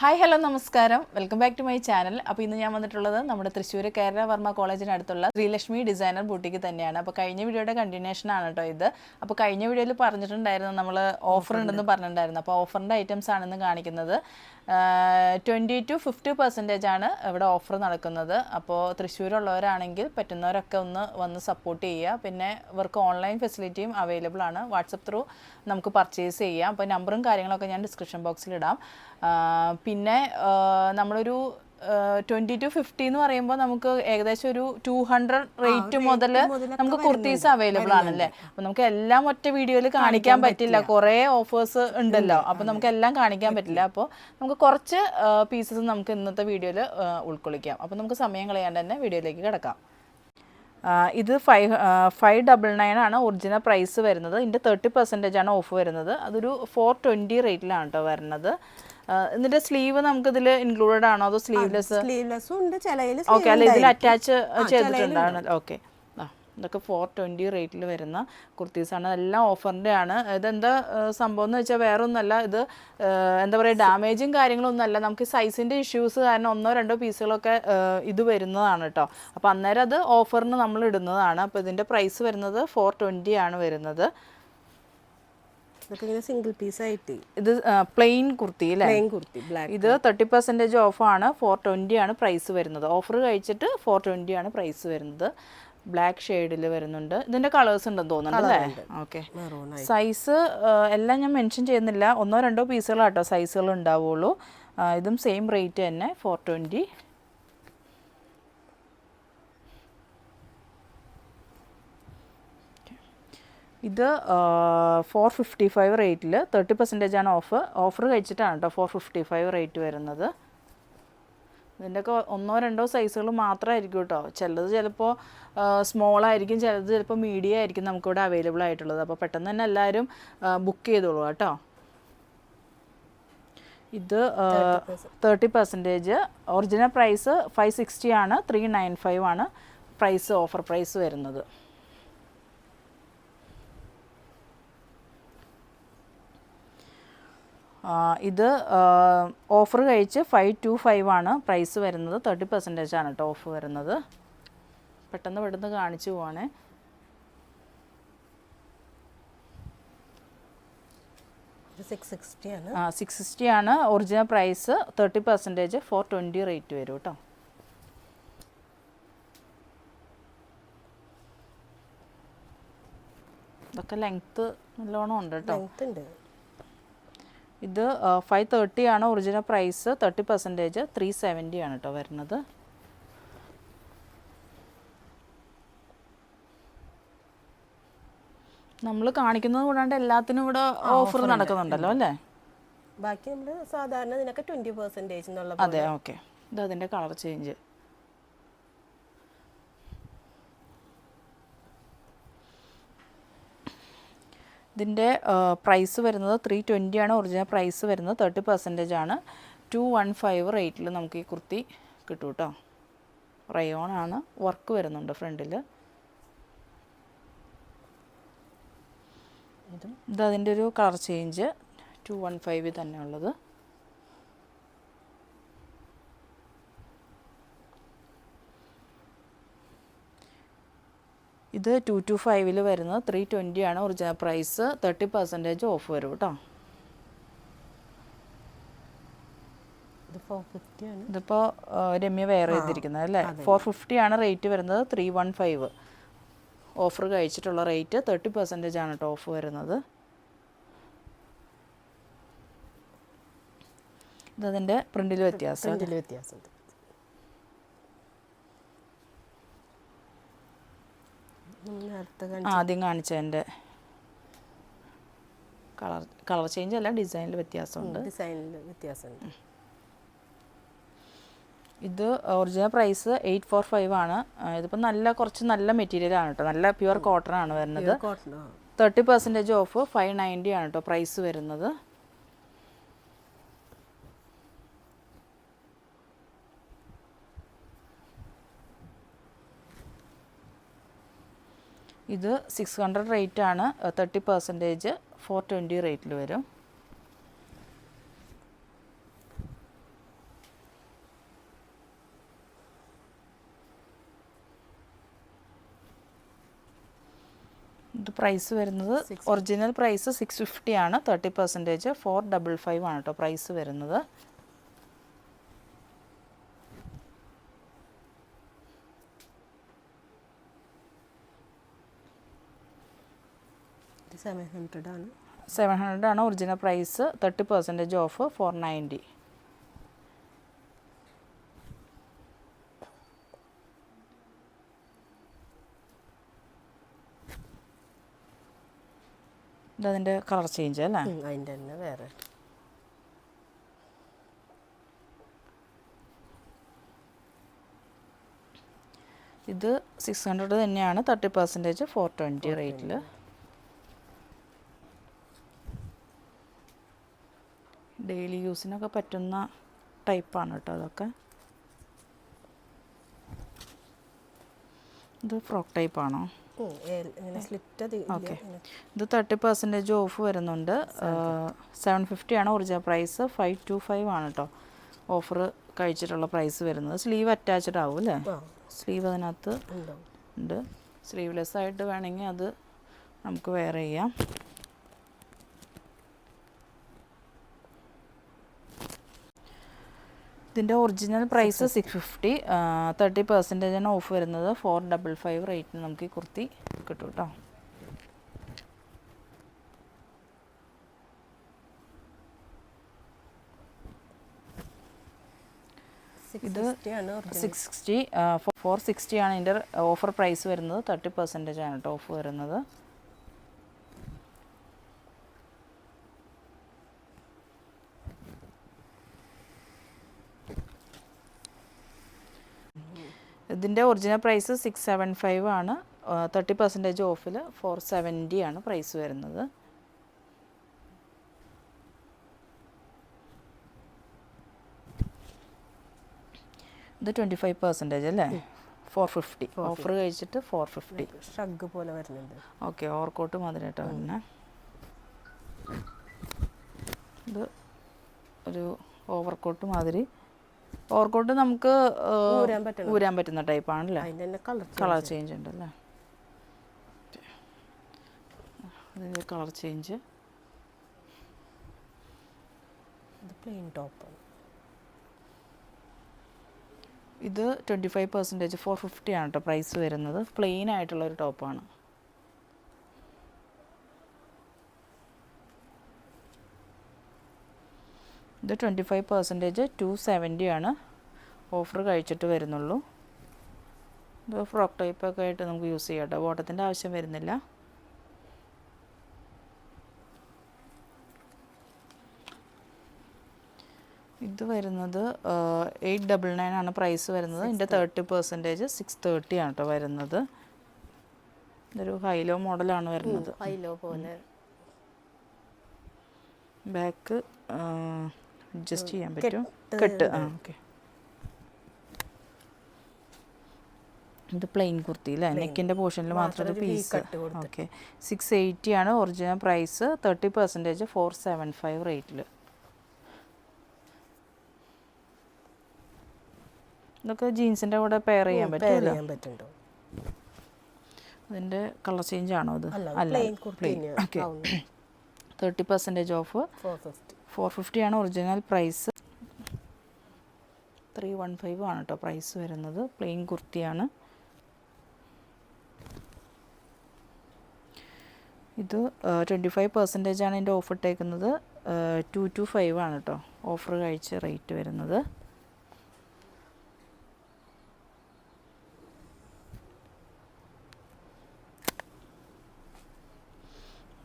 Hi hello നമസ്കാരം. Welcome back to my channel അപ്പോൾ ഇന്ന് ഞാൻ വന്നിട്ടുള്ളത് നമ്മുടെ തൃശ്ശൂർ കേരള വർമ്മ കോളേജിന് അടുത്തുള്ള ശ്രീലക്ഷ്മി ഡിസൈനർ ബൂട്ടിക്ക് തന്നെയാണ്. അപ്പോൾ കഴിഞ്ഞ വീഡിയോയുടെ കണ്ടിന്യൂഷൻ ആണ് കേട്ടോ ഇത്. അപ്പോൾ കഴിഞ്ഞ വീഡിയോയിൽ പറഞ്ഞിട്ടുണ്ടായിരുന്നു നമ്മൾ ഓഫർ ഉണ്ടെന്ന് പറഞ്ഞിട്ടുണ്ടായിരുന്നു. അപ്പോൾ ഓഫറിന്റെ ഐറ്റംസ് ആണെന്ന് കാണിക്കുന്നത്. ട്വന്റി ടു ഫിഫ്റ്റി പെർസെന്റേജ് ആണ് ഇവിടെ ഓഫർ നടക്കുന്നത്. അപ്പോൾ തൃശ്ശൂരുള്ളവരാണെങ്കിൽ പറ്റുന്നവരൊക്കെ ഒന്ന് വന്ന് സപ്പോർട്ട് ചെയ്യുക. പിന്നെ ഇവർക്ക് ഓൺലൈൻ ഫെസിലിറ്റിയും അവൈലബിൾ ആണ്. വാട്സപ്പ് ത്രൂ നമുക്ക് പർച്ചേസ് ചെയ്യാം. അപ്പോൾ നമ്പറും കാര്യങ്ങളൊക്കെ ഞാൻ ഡിസ്ക്രിപ്ഷൻ ബോക്സിൽ ഇടാം. പിന്നെ നമ്മളൊരു ട്വന്റി ടു ഫിഫ്റ്റി എന്ന് പറയുമ്പോൾ നമുക്ക് ഏകദേശം ഒരു ടു ഹൺഡ്രഡ് റേറ്റ് മുതൽ നമുക്ക് കുർത്തീസ് അവൈലബിൾ ആണല്ലേ? അപ്പൊ നമുക്ക് എല്ലാം ഒറ്റ വീഡിയോയിൽ കാണിക്കാൻ പറ്റില്ല. കുറെ ഓഫേഴ്സ് ഉണ്ടല്ലോ. അപ്പൊ നമുക്ക് എല്ലാം കാണിക്കാൻ പറ്റില്ല. അപ്പോൾ നമുക്ക് കുറച്ച് പീസസ് നമുക്ക് ഇന്നത്തെ വീഡിയോയിൽ ഉൾക്കൊള്ളിക്കാം. അപ്പോൾ നമുക്ക് സമയം കളയാണ്ട് തന്നെ വീഡിയോയിലേക്ക് കിടക്കാം. ഇത് ഫൈവ് ഫൈവ് ഡബിൾ നയൻ ആണ് ഒറിജിനൽ പ്രൈസ് വരുന്നത്. ഇതിന്റെ തേർട്ടി പെർസെന്റേജ് ആണ് ഓഫ് വരുന്നത്. അതൊരു ഫോർ ട്വന്റി റേറ്റിലാണ് കേട്ടോ വരുന്നത്. ആ, സ്ലീവ് നമുക്ക് ഇതിൽ ഇൻക്ലൂഡഡ് ആണോ? അതോ സ്ലീവ്ലെസ് സ്ലീവ്ലെസ്സും ഉണ്ട്. ചിലയിൽ ഓക്കെ അല്ല ഇതിൽ അറ്റാച്ച് ചെയ്തിട്ടുണ്ടാണ് ഓക്കെ ഇതൊക്കെ ഫോർ ട്വന്റി റേറ്റിൽ വരുന്ന കുർത്തീസാണ്. എല്ലാം ഓഫറിന്റെ ആണ്. ഇതെന്താ സംഭവം എന്ന് വെച്ചാൽ വേറെ ഒന്നല്ല ഇത് എന്താ പറയുക ഡാമേജും കാര്യങ്ങളൊന്നും അല്ല. നമുക്ക് സൈസിന്റെ ഇഷ്യൂസ് കാരണം ഒന്നോ രണ്ടോ പീസുകളൊക്കെ ഇത് വരുന്നതാണ് കേട്ടോ അപ്പോൾ അന്നേരം അത് ഓഫറിന് നമ്മൾ ഇടുന്നതാണ്. അപ്പോൾ ഇതിന്റെ പ്രൈസ് വരുന്നത് ഫോർ ട്വന്റി ആണ് വരുന്നത്. ഇതൊക്കെ ഇങ്ങനെ സിംഗിൾ പീസ് ആയിട്ട്. ഇത് പ്ലെയിൻ കുർത്തി അല്ലേ? പ്ലെയിൻ കുർത്തി ബ്ലാക്ക് ഇത് തേർട്ടി പെർസെന്റേജ് ഓഫാണ് ഫോർ ട്വന്റി ആണ് പ്രൈസ് വരുന്നത്. ഓഫർ കഴിച്ചിട്ട് ഫോർ ട്വന്റി ആണ് പ്രൈസ് വരുന്നത്. ബ്ലാക്ക് ഷെയ്ഡിൽ വരുന്നുണ്ട്. ഇതിന്റെ കളേഴ്സ് ഉണ്ടെന്ന് തോന്നുന്നുണ്ട് അല്ലേ? ഓക്കെ സൈസ് എല്ലാം ഞാൻ മെൻഷൻ ചെയ്യുന്നില്ല. ഒന്നോ രണ്ടോ പീസുകളാട്ടോ സൈസുകൾ ഉണ്ടാവുള്ളൂ. ഇതും സെയിം റേറ്റ് തന്നെ ഫോർ ട്വന്റി ഇത് ഫോർ ഫിഫ്റ്റി ഫൈവ് റേറ്റിൽ തേർട്ടി പെർസെന്റേജ് ആണ് ഓഫ് ഓഫർ കഴിച്ചിട്ടാണ് കേട്ടോ ഫോർ ഫിഫ്റ്റി ഫൈവ് റേറ്റ് വരുന്നത്. ഇതിന്റെയൊക്കെ ഒന്നോ രണ്ടോ സൈസുകൾ മാത്രമായിരിക്കും കേട്ടോ ചിലത് ചിലപ്പോൾ സ്മോൾ ആയിരിക്കും ചിലത് ചിലപ്പോൾ മീഡിയം ആയിരിക്കും നമുക്കിവിടെ അവൈലബിൾ ആയിട്ടുള്ളത്. അപ്പോൾ പെട്ടെന്ന് തന്നെ എല്ലാവരും ബുക്ക് ചെയ്തോളൂ കേട്ടോ. ഇത് thirty percentage original price five sixty ആണ് ത്രീ നയൻ ഫൈവ് ആണ് പ്രൈസ് ഓഫർ പ്രൈസ് വരുന്നത്. ഇത് ഓഫർ കഴിച്ച് ഫൈവ് ടു ഫൈവ് ആണ് പ്രൈസ് വരുന്നത്. തേർട്ടി പെർസെന്റേജ് ആണ് കേട്ടോ ഓഫ് വരുന്നത്. പെട്ടെന്ന് പെട്ടെന്ന് കാണിച്ചു പോവാണേ. സിക്സ് സിക്സ്റ്റി ആണ്. സിക്സ് സിക്സ്റ്റി ആണ്. Original price thirty percentage four twenty rate വരും കേട്ടോ ഇതൊക്കെ ലെങ്ത് നല്ലോണം ഉണ്ട് കേട്ടോ ഉണ്ട്. ഇത് ഫൈവ് തേർട്ടി ആണ് original price thirty percentage three seventy ആണ് കേട്ടോ വരുന്നത്. നമ്മൾ കാണിക്കുന്നത് കൂടാണ്ട് എല്ലാത്തിനും ഇവിടെ ഓഫർ നടക്കുന്നുണ്ടല്ലോ അല്ലേ? ബാക്കി നമ്മൾ സാധാരണ ഇതിനൊക്കെ ട്വന്റി പെർസെന്റേജ് അതെ ഓക്കെ ഇത് അതിന്റെ കളർ ചേഞ്ച് ഇതിന്റെ പ്രൈസ് വരുന്നത് ത്രീ ട്വന്റി ആണ്. ഒറിജിനൽ പ്രൈസ് വരുന്നത് തേർട്ടി പെർസെന്റേജ് ആണ്. ടു വൺ ഫൈവ് റേറ്റിൽ നമുക്ക് ഈ കുർത്തി കിട്ടും കേട്ടോ റയോൺ ആണ്. വർക്ക് വരുന്നുണ്ട് ഫ്രണ്ടിൽ ഇതും ഇതതിന്റെ ഒരു colour change two one five തന്നെ ഇത് ടു ടു ഫൈവിൽ വരുന്നത് ത്രീ ട്വന്റി ആണ് original price thirty percentage off വരും കേട്ടോ. ഇതിപ്പോൾ രമ്യ വെയർ ചെയ്തിരിക്കുന്നത് അല്ലേ? ഫോർ ഫിഫ്റ്റി ആണ് റേറ്റ് വരുന്നത് ത്രീ വൺ ഫൈവ് ഓഫർ കഴിച്ചിട്ടുള്ള റേറ്റ് തേർട്ടി പെർസെന്റേജ് ആണ് കേട്ടോ ഓഫ് വരുന്നത്. ഇതതിന്റെ പ്രിന്റിൽ വ്യത്യാസം വ്യത്യാസം നമ്മൾ നേരത്തെ ആ, ആദ്യം കാണിച്ചതിന്റെ കളർ കളർ ചേഞ്ച് അല്ല ഡിസൈനിൽ വ്യത്യാസമുണ്ട്. ഡിസൈനിൽ വ്യത്യാസമുണ്ട്. ഇത് original price eight four five ആണ്. ഇതിപ്പോൾ നല്ല കുറച്ച് നല്ല മെറ്റീരിയൽ ആണ് കേട്ടോ നല്ല പ്യുവർ കോട്ടൺ ആണ് വരുന്നത്. Thirty percentage off five ninety ആണ് കേട്ടോ പ്രൈസ് വരുന്നത്. ഇത് സിക്സ് ഹൺഡ്രഡ് റേറ്റ് ആണ്. തേർട്ടി പെർസെന്റേജ് ഫോർ ട്വന്റി റേറ്റിൽ വരും. ഇത് പ്രൈസ് വരുന്നത് ഒറിജിനൽ പ്രൈസ് സിക്സ് ഫിഫ്റ്റി ആണ്. Thirty percentage four double five ആണ് കേട്ടോ പ്രൈസ് വരുന്നത്. സെവൻ ഹൺഡ്രഡ് ആണ്. സെവൻ ഹൺഡ്രഡ് ആണ് original price thirty percentage off four ninety അതിന്റെ കളർ ചേഞ്ച് അല്ലേ? അതിന്റെ തന്നെ വേറെ. ഇത് സിക്സ് ഹൺഡ്രഡ് തന്നെയാണ് തേർട്ടി പെർസെന്റേജ് ഫോർ ട്വന്റി റേറ്റിൽ ഡെയിലി യൂസിനൊക്കെ പറ്റുന്ന ടൈപ്പാണ് കേട്ടോ അതൊക്കെ. ഇത് ഫ്രോക്ക് ടൈപ്പാണോ. ഓക്കെ. ഇത് തേർട്ടി പെർസെന്റേജ് ഓഫ് വരുന്നുണ്ട്. സെവൻ ഫിഫ്റ്റി ആണ് original price five two five ആണ് കേട്ടോ ഓഫർ കഴിച്ചിട്ടുള്ള പ്രൈസ് വരുന്നത്. സ്ലീവ് അറ്റാച്ച്ഡ് ആവും അല്ലേ സ്ലീവ് അതിനകത്ത് ഉണ്ട്? സ്ലീവ്ലെസ് ആയിട്ട് വേണമെങ്കിൽ അത് നമുക്ക് വെയർ ചെയ്യാം. ഇതിന്റെ original price six fifty thirty പെർസെന്റേജാണ് off വരുന്നത്. ഫോർ ഡബിൾ ഫൈവ് റേറ്റിന് നമുക്ക് ഈ കുർത്തി കിട്ടും കേട്ടോ ഇത്. സിക്സ് സിക്സ്റ്റി ഫോർ സിക്സ്റ്റി ആണ് ഇതിന്റെ ഓഫർ പ്രൈസ് വരുന്നത്. തേർട്ടി പെർസെന്റേജ് ആണ് കേട്ടോ ഓഫ് വരുന്നത്. ഇതിന്റെ original price six seven five ആണ്. തേർട്ടി പെർസെന്റേജ് ഓഫിൽ ഫോർ സെവന്റി ആണ് പ്രൈസ് വരുന്നത്. ഇത് ട്വന്റി ഫൈവ് പെർസെന്റേജ് അല്ലേ ഫോർ ഫിഫ്റ്റി ഓഫർ കഴിച്ചിട്ട് ഫോർ ഫിഫ്റ്റി ഷഗ് പോലെ വരുന്നുണ്ട്. ഓക്കെ ഓവർകോട്ട് മാതിരി കേട്ടോ പിന്നെ. ഇത് ഒരു ഓവർകോട്ട് മാതിരി. ഓവർകോട്ട് നമുക്ക് ഊരാൻ പറ്റുന്ന ടൈപ്പാണല്ലേ ആണല്ലേ? കളർ ചേഞ്ച് ഉണ്ടല്ലേ? അതിന്റെ കളർ ചേഞ്ച് പ്ലെയിൻ ടോപ്പ് ഇത് twenty five percentage four fifty ആണ് കേട്ടോ പ്രൈസ് വരുന്നത്. പ്ലെയിൻ ആയിട്ടുള്ള ഒരു ടോപ്പാണ് ഇത് twenty five percentage two seventy ആണ് ഓഫർ കഴിച്ചിട്ട് വരുന്നുള്ളൂ. ഇത് ഫ്രോക്ക് ടൈപ്പൊക്കെ ആയിട്ട് നമുക്ക് യൂസ് ചെയ്യാം കേട്ടോ ബോട്ടത്തിന്റെ ആവശ്യം വരുന്നില്ല. ഇത് വരുന്നത് എയ്റ്റ് ഡബിൾ നയൻ ആണ് പ്രൈസ് വരുന്നത്. ഇതിന്റെ തേർട്ടി പെർസെന്റേജ് സിക്സ് തേർട്ടി ആണ് കേട്ടോ വരുന്നത്. ഇതൊരു ഹൈലോ മോഡലാണ് വരുന്നത്. ഹൈലോ പോലെ. ബാക്ക് അഡ്ജസ്റ്റ് ചെയ്യാൻ പറ്റും കെട്ട് ആ ഓക്കെ. ഇത് പ്ലെയിൻ കുർത്തി അല്ലേ നെക്കിന്റെ പോർഷനിൽ മാത്രം ഒരു പീസ്. ഓക്കെ. സിക്സ് എയ്റ്റി ആണ് original price thirty percentage four seven five റേറ്റിൽ ഇതൊക്കെ ജീൻസിന്റെ കൂടെ പെയർ ചെയ്യാൻ പറ്റും അതിന്റെ കളർ ചേഞ്ച് ആണോ അത് അല്ല plain okay. Thirty percentage off four fifty four fifty ആണ് original price. Three one five ആണ് കേട്ടോ പ്രൈസ് വരുന്നത്. പ്ലെയിൻ കുർത്തിയാണ്. ഇത് ട്വന്റി ഫൈവ് പെർസെന്റേജ് ആണ് ഇതിന്റെ ഓഫർ ഇട്ടേക്കുന്നത്. ടു ടു ഫൈവ് ആണ് കേട്ടോ ഓഫർ കഴിച്ച് റേറ്റ് വരുന്നത്.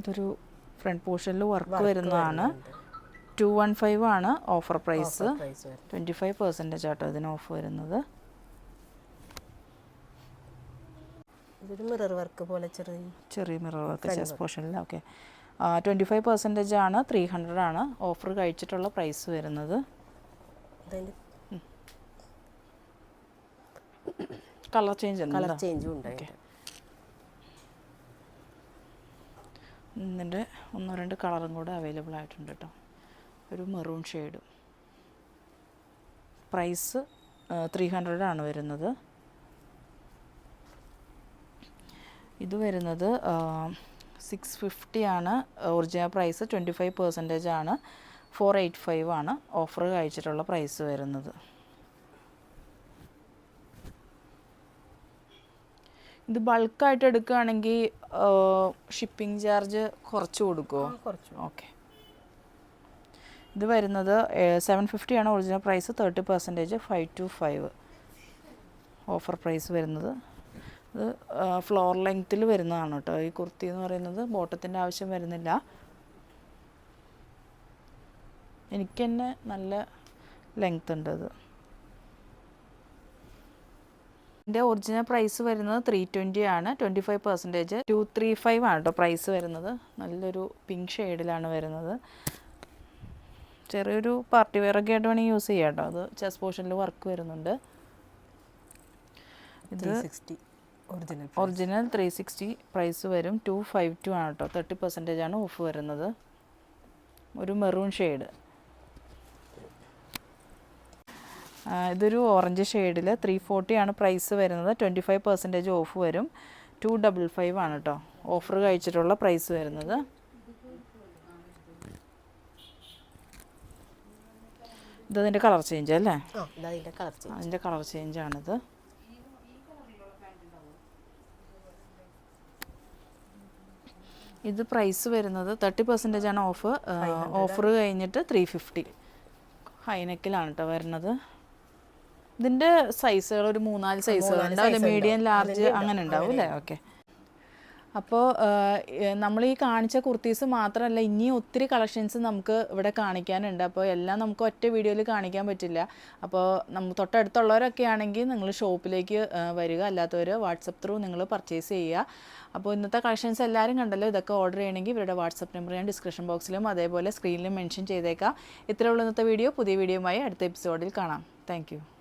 ഇതൊരു ഫ്രണ്ട് പോർഷനിൽ വർക്ക് വരുന്നതാണ്. ടു വൺ ഫൈവ് ആണ് offer price twenty five percentage ആട്ടോ ഇതിന് ഓഫ് വരുന്നത്. ഇതൊരു മിറർ വർക്ക് പോലെ ചെറിയ ചെറിയ മിറർ വർക്ക് ചെസ് പോർഷനിൽ ഓക്കെ ട്വന്റി ഫൈവ് പെർസെന്റേജ് ആണ് ത്രീ ഹൺഡ്രഡ് ആണ് ഓഫർ കഴിച്ചിട്ടുള്ള പ്രൈസ് വരുന്നത്. കളർ ചേഞ്ച് കളർ ചേഞ്ചും ഉണ്ട് ഇതിന്റെ ഒന്നോ രണ്ട് കളറും കൂടെ അവൈലബിൾ ആയിട്ടുണ്ട് കേട്ടോ. ഒരു maroon shade price three hundred ആണ് വരുന്നത്. ഇത് വരുന്നത് സിക്സ് ഫിഫ്റ്റി ആണ്. Original price twenty five percentage ആണ്. ഫോർ എയ്റ്റ് ഫൈവ് ആണ്. ഓഫർ കഴിച്ചിട്ടുള്ള പ്രൈസ് വരുന്നത്. ഇത് ബൾക്കായിട്ട് എടുക്കുകയാണെങ്കിൽ ഷിപ്പിംഗ് ചാർജ് കുറച്ച് കൊടുക്കുമോ കുറച്ച്. ഓക്കെ ഇത് വരുന്നത് seven ഫിഫ്റ്റിയാണ് original price thirty percentage five two five offer price വരുന്നത്. ഇത് ഫ്ലോർ ലെങ്ത്തിൽ വരുന്നതാണ് കേട്ടോ. ഈ കുർത്തി എന്ന് പറയുന്നത് ബോട്ടത്തിന്റെ ആവശ്യം വരുന്നില്ല. എനിക്ക് തന്നെ നല്ല ലെങ്ത് ഉണ്ട് അത്. ഇതിന്റെ ഒറിജിനൽ പ്രൈസ് വരുന്നത് ത്രീ ട്വന്റി ആണ്. Twenty five percentage two three five ആണ് കേട്ടോ പ്രൈസ് വരുന്നത്. നല്ലൊരു പിങ്ക് ഷെയ്ഡിലാണ് വരുന്നത്. ചെറിയൊരു പാർട്ടി വെയറൊക്കെ ആയിട്ട് വേണമെങ്കിൽ യൂസ് ചെയ്യാം കേട്ടോ. അത് ചെസ് പോർഷനിൽ വർക്ക് വരുന്നുണ്ട്. ഇത് ഒറിജിനൽ ത്രീ സിക്സ്റ്റി പ്രൈസ് വരും. ടു ഫൈവ് ടു ആണ് കേട്ടോ. തേർട്ടി പെർസെന്റേജ് ആണ് ഓഫ് വരുന്നത്. ഒരു മെറൂൺ ഷെയ്ഡ് ഇതൊരു ഓറഞ്ച് ഷെയ്ഡിൽ ത്രീ ഫോർട്ടി ആണ് പ്രൈസ് വരുന്നത്. ട്വന്റി ഫൈവ് പെർസെന്റേജ് ഓഫ് വരും. ടു ഡബിൾ ഫൈവ് ആണ് കേട്ടോ. ഓഫർ കഴിച്ചിട്ടുള്ള പ്രൈസ് വരുന്നത്. ഇതതിന്റെ കളർ ചേഞ്ച് അല്ലേ? അതിന്റെ കളർ ചേഞ്ച് ആണിത്. ഇത് പ്രൈസ് വരുന്നത് തേർട്ടി പെർസെന്റേജ് ആണ് ഓഫ് ഓഫർ കഴിഞ്ഞിട്ട് ത്രീ ഫിഫ്റ്റി ഹൈനെക്കിലാണ് കേട്ടോ വരുന്നത്. ഇതിന്റെ സൈസുകൾ ഒരു മൂന്നാൽ സൈസുകൾ ഉണ്ടാവും മീഡിയം ലാർജ് അങ്ങനെ ഉണ്ടാവും അല്ലേ? ഓക്കെ അപ്പോൾ നമ്മൾ ഈ കാണിച്ച കുർത്തീസ് മാത്രമല്ല ഇനിയും ഒത്തിരി കളക്ഷൻസ് നമുക്ക് ഇവിടെ കാണിക്കാനുണ്ട്. അപ്പോൾ എല്ലാം നമുക്ക് ഒറ്റ വീഡിയോയിൽ കാണിക്കാൻ പറ്റില്ല. അപ്പോൾ നമ്മൾ തൊട്ടടുത്തുള്ളവരൊക്കെ ആണെങ്കിൽ നിങ്ങൾ ഷോപ്പിലേക്ക് വരിക. അല്ലാത്തവർ വാട്സപ്പ് ത്രൂ നിങ്ങൾ പർച്ചേസ് ചെയ്യുക. അപ്പോൾ ഇന്നത്തെ കളക്ഷൻസ് എല്ലാവരും കണ്ടല്ലോ? ഇതൊക്കെ ഓർഡർ ചെയ്യണമെങ്കിൽ ഇവരുടെ വാട്സപ്പ് നമ്പർ ഞാൻ ഡിസ്ക്രിപ്ഷൻ ബോക്സിലും അതേപോലെ സ്ക്രീനിലും മെൻഷൻ ചെയ്തേക്കാം. ഇത്രയുള്ള ഇന്നത്തെ വീഡിയോ. പുതിയ വീഡിയോയുമായി അടുത്ത എപ്പിസോഡിൽ കാണാം. താങ്ക്